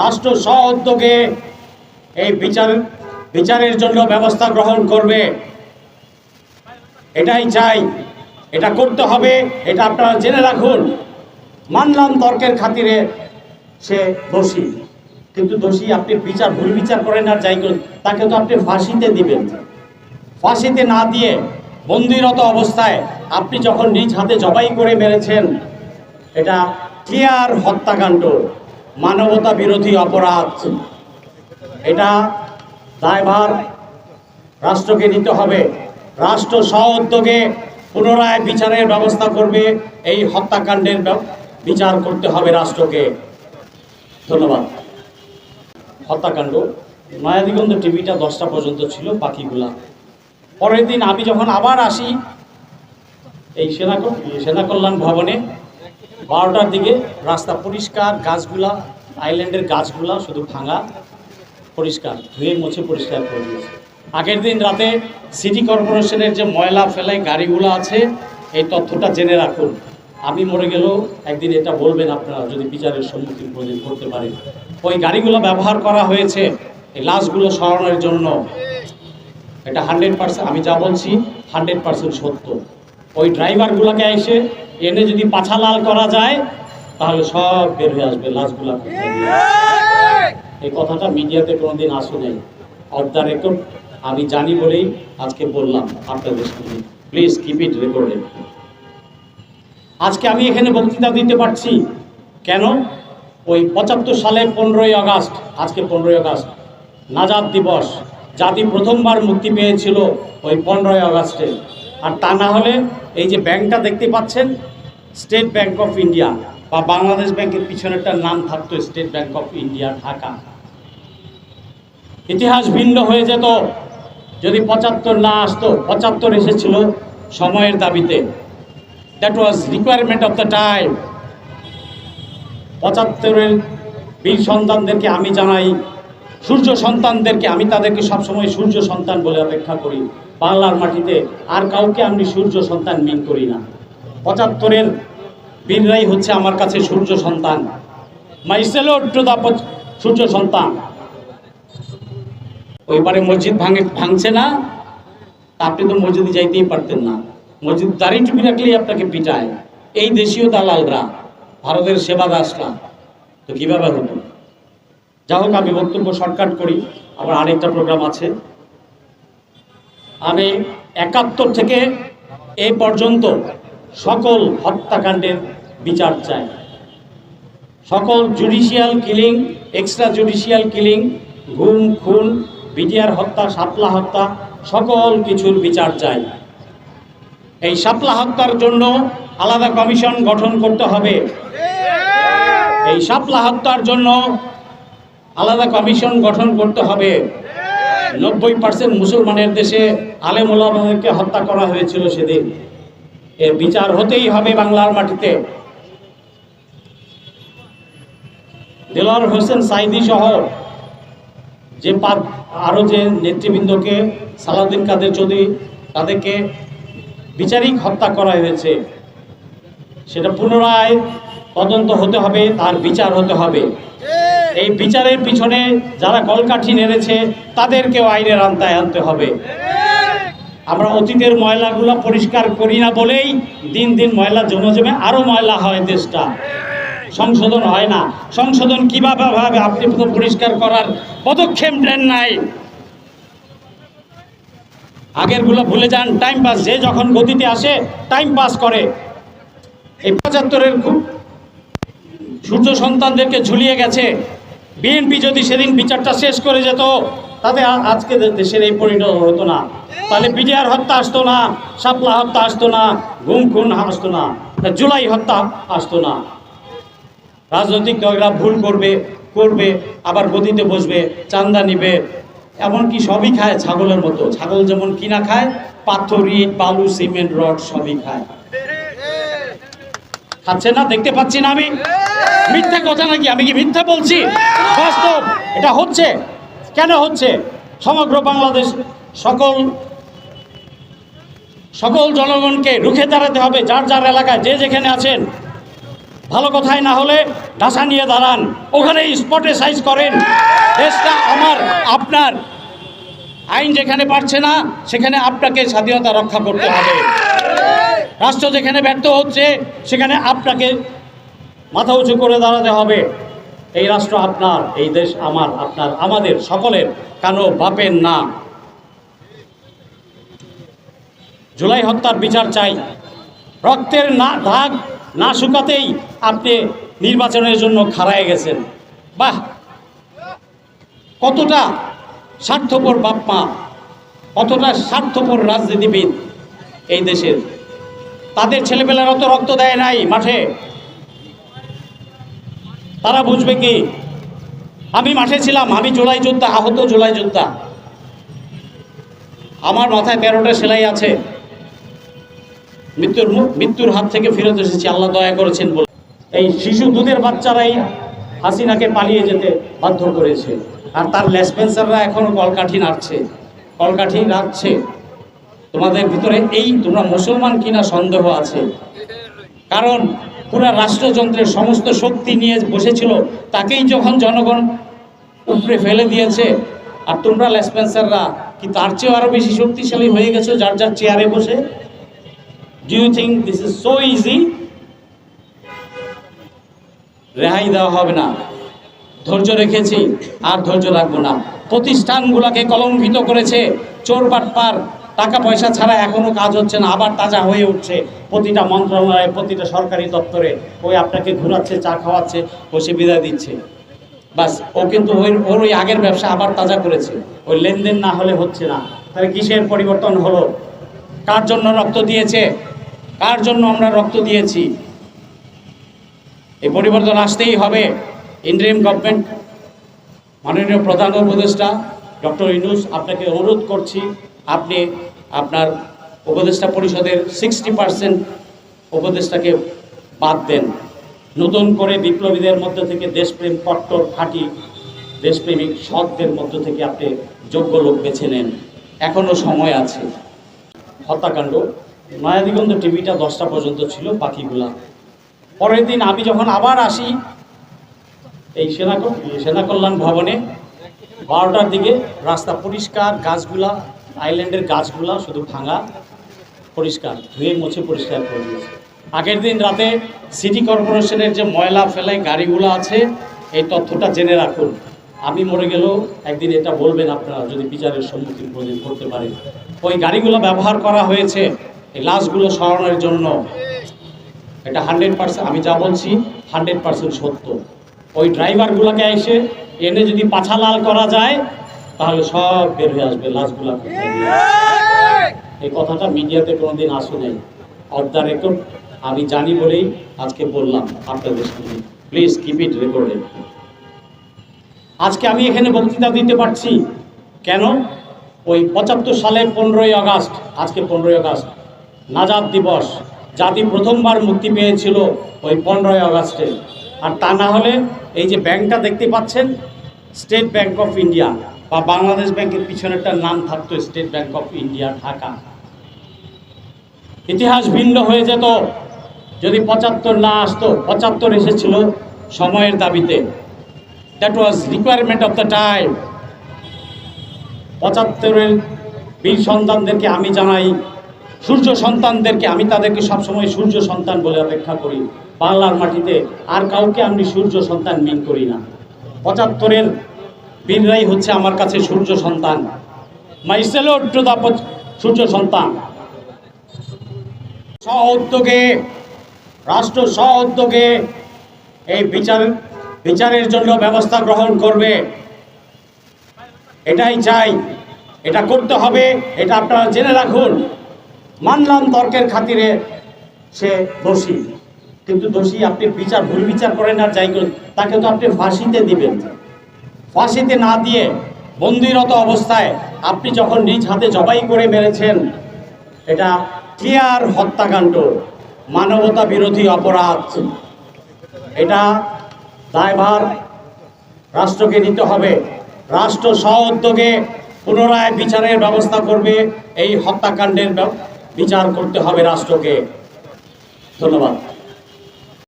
রাষ্ট্র সহ উদ্যোগে এই বিচার, বিচারের জন্য ব্যবস্থা গ্রহণ করবে। এটাই চাই। এটা করতে হবে, এটা আপনারা জেনে রাখুন। মানলাম তর্কের খাতিরে সে দোষী। কিন্তু দোষী আপনি বিচার, ভুল বিচার করেন আর যাই করেন, তাকে তো আপনি ফাঁসিতে দিবেন। ফাঁসিতে না দিয়ে বন্দিরত অবস্থায় আপনি যখন নিজ হাতে জবাই করে মেরেছেন, এটা ক্লিয়ার হত্যাকাণ্ড? মানবতা বিরোধী অপরাধ। এটা দায়ভার রাষ্ট্রকে নিতে হবে। রাষ্ট্র সহ উদ্যোগে পুনরায় বিচারের ব্যবস্থা করবে, এই হত্যাকাণ্ডের বিচার করতে হবে রাষ্ট্রকে। ধন্যবাদ। হত্যাকাণ্ড। নয়াদিগন্ত টিভিটা দশটা পর্যন্ত ছিল, বাকিগুলা। পরের দিন আমি যখন আবার আসি এই সেনা সেনা কল্যাণ ভবনে বারোটার দিকে রাস্তা পরিষ্কার, গাছগুলা আইল্যান্ডের গাছগুলা শুধু ভাঙা, পরিষ্কার, ধুয়ে মুছে পরিষ্কার করে দিয়েছে। আগের দিন রাতে সিটি কর্পোরেশনের যে ময়লা ফেলাই গাড়িগুলো আছে, এই তথ্যটা জেনে রাখুন। আমি মরে গেলেও একদিন এটা বলবেন আপনারা, যদি বিচারের সম্মুখীন কোনোদিন করতে পারেন। ওই গাড়িগুলো ব্যবহার করা হয়েছে, এই লাশগুলো সরানোর জন্য। এটা হান্ড্রেড পার্সেন্ট আমি যা বলছি হান্ড্রেড পার্সেন্ট সত্য। ওই ড্রাইভারগুলোকে এসে এনে যদি পাছা লাল করা যায়, তাহলে সব বের হয়ে আসবে লাশগুলো। এই কথাটা মিডিয়াতে কোনোদিন আসে নাই। অফ দ্য রেকর্ড আমি জানি বলেই আজকে বললাম আপনাদের সঙ্গে প্লিজ কিপ ইট রেকর্ডেড আজকে আমি এখানে বক্তৃতা দিতে পারছি। কেন? ওই পঁচাত্তর সালে পনেরোই আগস্ট, আজকে পনেরোই আগস্ট নাজাদ দিবস। জাতি প্রথমবার মুক্তি পেয়েছিল ওই পনেরোই আগস্টে। আর তা না হলে এই যে ব্যাংকটা দেখতে পাচ্ছেন স্টেট ব্যাংক অফ ইন্ডিয়া বা বাংলাদেশ ব্যাংকের পিছনে একটা নাম থাকতো state bank of India Dhaka. ইতিহাস ভিন্ন হয়ে যেত। যদি পঁচাত্তর না আসতো, পঁচাত্তর এসেছিল সময়ের দাবিতে। That was requirement of the time পঁচাত্তরের বীর সন্তানদেরকে আমি জানাই, সূর্য সন্তানদেরকে আমি তাদেরকে সবসময় সূর্য সন্তান বলে অপেক্ষা করি। বাংলার মাটিতে আর কাউকে আমি সূর্য সন্তান মিন করি না। পঁচাত্তরের বীররাই হচ্ছে আমার কাছে সূর্য সন্তান। মাই সেলোট সূর্য সন্তান। ওইবারে মসজিদ ভাঙে ভাঙছে না। আপনি তো মসজিদে যাইতেই পারতেন না। মসজিদ দাঁড়িয়ে টুপি রাখলেই আপনাকে পিটায়। এই দেশীয় দালালরা, ভারতের সেবা দাসরা তো কীভাবে হতো যা হোক, আমি বক্তব্য শর্টকাট করি। আবার আরেকটা প্রোগ্রাম আছে। আমি একাত্তর থেকে এই পর্যন্ত সকল হত্যাকাণ্ডের বিচার চাই। সকল judicial killing extra judicial killing গুম খুন, বিটিআর হত্যা সাপলা হত্যা, সকল কিছুর বিচার চাই। এই সাপলা হত্যার জন্য আলাদা কমিশন গঠন করতে হবে। এই সাপলা হত্যার জন্য আলাদা কমিশন গঠন করতে হবে। নব্বই পার্সেন্ট মুসলমানের দেশে আলেমুল্লাহকে হত্যা করা হয়েছিল সেদিন। এর বিচার হতেই হবে বাংলার মাটিতে। দেলোয়ার হোসেন সাইদি সহ যে পাঁচ আরও যে নেতৃবৃন্দকে, সালাউদ্দিন কাদের চৌধুরী, তাদেরকে বিচারিক হত্যা করা হয়েছে। সেটা পুনরায় তদন্ত হতে হবে, তার বিচার হতে হবে। এই বিচারের পিছনে যারা কলকাঠি নেড়েছে, তাদেরকেও আইনের আন্তায় আনতে হবে। আমরা অতীতের ময়লাগুলো পরিষ্কার করি না বলেই দিন দিন ময়লা জমে জমে আরও ময়লা হয় দেশটা। সংশোধন হয় না। সংশোধন কীভাবে ভাবে আপনি পরিষ্কার করার পদক্ষেপ নেন নাই। আগেরগুলো ভুলে যান টাইম পাস যে যখন গতিতে আসে টাইম পাস করে। এই পঁচাত্তরের সূর্য সন্তানদেরকে ঝুলিয়ে গেছে। বিএনপি যদি সেদিন বিচারটা শেষ করে যেত তাতে আজকে দেশের এই পরিণত হতো না। তাহলে বিডিআর হত্যা আসতো না, শাপলা হত্যা আসতো না গুম খুন আসতো না জুলাই হত্যা আসতো না। রাজনৈতিক দলরা ভুল করবে করবে, আবার গদিতে বসবে, চান্দা নিবে, এমনকি সবই খায় ছাগলের মতো। ছাগল যেমন কিনা খায়, পাথর, ইট, বালু, সিমেন্ট, রড সবই খায়। খাচ্ছে না, দেখতে পাচ্ছি না আমি। মিথ্যা কথা নাকি? আমি কি মিথ্যা বলছি? বাস্তব, এটা হচ্ছে, কেন হচ্ছে? সমগ্র বাংলাদেশ সকল সকল জনগণকে রুখে দাঁড়াতে হবে, যার যার এলাকায়, যে যেখানে আছেন। ভালো কথায় না হলে ঢাসা নিয়ে দাঁড়ান। ওখানে স্পটে সাইজ করেন। দেশটা আমার, আপনার। আইন যেখানে পারছে না, সেখানে আপনাকে স্বাধীনতা রক্ষা করতে হবে। রাষ্ট্র যেখানে ব্যর্থ হচ্ছে, সেখানে আপনাকে মাথা উঁচু করে দাঁড়াতে হবে। এই রাষ্ট্র আপনার, এই দেশ আমার, আপনার, আমাদের সকলের কানো বাপের না জুলাই হত্যার বিচার চাই। রক্তের না, দাগ না শুকাতেই আপনি নির্বাচনের জন্য খাড়ায় গেছেন। বাহ! কতটা স্বার্থপর বাপ মা, কতটা স্বার্থপর রাজনীতিবিদ এই দেশের তাদের ছেলেপেলেরা তো রক্ত দেয় নাই মাঠে। তারা বুঝবে কি? আমি মাঠে ছিলাম, আমি জুলাই যোদ্ধা, আহত জুলাই যোদ্ধা। আমার মাথায় তেরোটা সেলাই আছে। মৃত্যুর মৃত্যুর হাত থেকে ফেরত এসেছি, আল্লাহ দয়া করেছেন বলে। এই শিশু দুধের বাচ্চারাই হাসিনাকে পালিয়ে যেতে বাধ্য করেছে। আর তার লেসপেন্সাররা এখনও কলকাঠি নাড়ছে কলকাঠি নাড়ছে তোমাদের ভিতরে এই তোমরা মুসলমান কিনা সন্দেহ আছে। কারণ পুরা রাষ্ট্রযন্ত্রের সমস্ত শক্তি নিয়ে বসেছিল, তাকেই যখন জনগণ উপরে ফেলে দিয়েছে, আর তোমরা লেসপেন্সাররা কি তার চেয়েও আরও বেশি শক্তিশালী হয়ে গেছো যার যার চেয়ারে বসে? Do you think this is so easy রেহাই দেওয়া হবে না। ধৈর্য রেখেছি, আর ধৈর্য রাখব না। প্রতিষ্ঠানগুলোকে কলঙ্কিত করেছে, চোর বাটপার টাকা পয়সা ছাড়া এখনও কাজ হচ্ছে না, আবার তাজা হয়ে উঠছে। প্রতিটা মন্ত্রণালয়ে, প্রতিটা সরকারি দপ্তরে ওই আপনাকে ঘোরাচ্ছে, চা খাওয়াচ্ছে, বসে বিদায় দিচ্ছে। বাস, ও কিন্তু ওই, ওর ওই আগের ব্যবসা আবার তাজা করেছে। ওই লেনদেন না হলে হচ্ছে না। তাহলে কিসের পরিবর্তন হলো? কার জন্য রক্ত দিয়েছে? কার জন্য আমরা রক্ত দিয়েছি? এই পরিবর্তন আসতেই হবে। ইন্টারিম গভর্নমেন্ট মাননীয় প্রধান উপদেষ্টা, ডক্টর ইনুস আপনাকে অনুরোধ করছি। আপনি আপনার উপদেষ্টা পরিষদের সিক্সটি পার্সেন্ট উপদেষ্টাকে বাদ দেন। নতুন করে বিপ্লবীদের মধ্য থেকে দেশপ্রেম কট্টর খাঁটি দেশপ্রেমিক সৎদের মধ্য থেকে আপনি যোগ্য লোক বেছে নেন। এখনও সময় আছে। হত্যাকাণ্ড। নয়াদিগন্ত টিভিটা দশটা পর্যন্ত ছিল, বাকিগুলা। পরের দিন আমি যখন আবার আসি এই সেনা সেনা কল্যাণ ভবনে, বারোটার দিকে রাস্তা পরিষ্কার, গাছগুলা আইল্যান্ডের গাছগুলো শুধু ভাঙা, পরিষ্কার, ধুয়ে মুছে পরিষ্কার করে দিয়েছে। আগের দিন রাতে সিটি কর্পোরেশনের যে ময়লা ফেলাই গাড়িগুলো আছে, এই তথ্যটা জেনে রাখুন। আমি মরে গেলেও একদিন এটা বলবেন আপনারা, যদি বিচারের সম্মুখীন কোনোদিন করতে পারেন। ওই গাড়িগুলো ব্যবহার করা হয়েছে, এই লাশগুলো সরানোর জন্য। এটা হান্ড্রেড পার্সেন্ট, আমি যা বলছি, হান্ড্রেড পার্সেন্ট সত্য। ওই ড্রাইভারগুলোকে এসে এনে যদি পাছা লাল করা যায় তাহলে সব বের হয়ে আসবে লাশগুলা। এই কথাটা মিডিয়াতে কোনোদিন আসে নাই। অফ দ্য রেকর্ড আমি জানি বলেই আজকে বললাম আপনাদের সামনে। প্লিজ কিপ ইট রেকর্ডেড আজকে আমি এখানে বক্তৃতা দিতে পারছি। কেন? ওই পঁচাত্তর সালে পনেরোই আগস্ট, আজকে পনেরোই আগস্ট, নাজাদ দিবস। জাতি প্রথমবার মুক্তি পেয়েছিল ওই পনেরোই আগস্টে। আর তা না হলে এই যে ব্যাংকটা দেখতে পাচ্ছেন স্টেট ব্যাংক অফ ইন্ডিয়া বা বাংলাদেশ ব্যাংকের পিছনে একটা নাম থাকতো state bank of India, Dhaka. ইতিহাস ভিন্ন হয়ে যেত। যদি পঁচাত্তর না আসতো, পঁচাত্তর এসেছিল সময়ের দাবিতে। That was requirement of the time পঁচাত্তরের বীর সন্তানদেরকে আমি জানাই, সূর্য সন্তানদেরকে আমি তাদেরকে সবসময় সূর্য সন্তান বলে অপেক্ষা করি। বাংলার মাটিতে আর কাউকে আমি সূর্য সন্তান মিন করি না। পঁচাত্তরের বীররাই হচ্ছে আমার কাছে সূর্য সন্তান। মাই সেলোট টু দ্য সূর্য সন্তান। স্ব উদ্যোগে, রাষ্ট্র স্ব উদ্যোগে এই বিচার, বিচারের জন্য ব্যবস্থা গ্রহণ করবে। এটাই চাই, এটা করতে হবে, এটা আপনারা জেনে রাখুন। মানলাম তর্কের খাতিরে সে দোষী। কিন্তু দোষী আপনি বিচার, ভুল বিচার করেন আর যাই করেন, তাকে তো আপনি ফাঁসিতে দিবেন। ফাঁসিতে না দিয়ে বন্দিরত অবস্থায় আপনি যখন নিজ হাতে জবাই করে মেরেছেন, এটা ক্লিয়ার হত্যাকাণ্ড, মানবতা বিরোধী অপরাধ। এটা দায়ভার রাষ্ট্রকে নিতে হবে। রাষ্ট্র স্ব উদ্যোগে পুনরায় বিচারের ব্যবস্থা করবে, এই হত্যাকাণ্ডের বিচার করতে হবে রাষ্ট্রকে। ধন্যবাদ।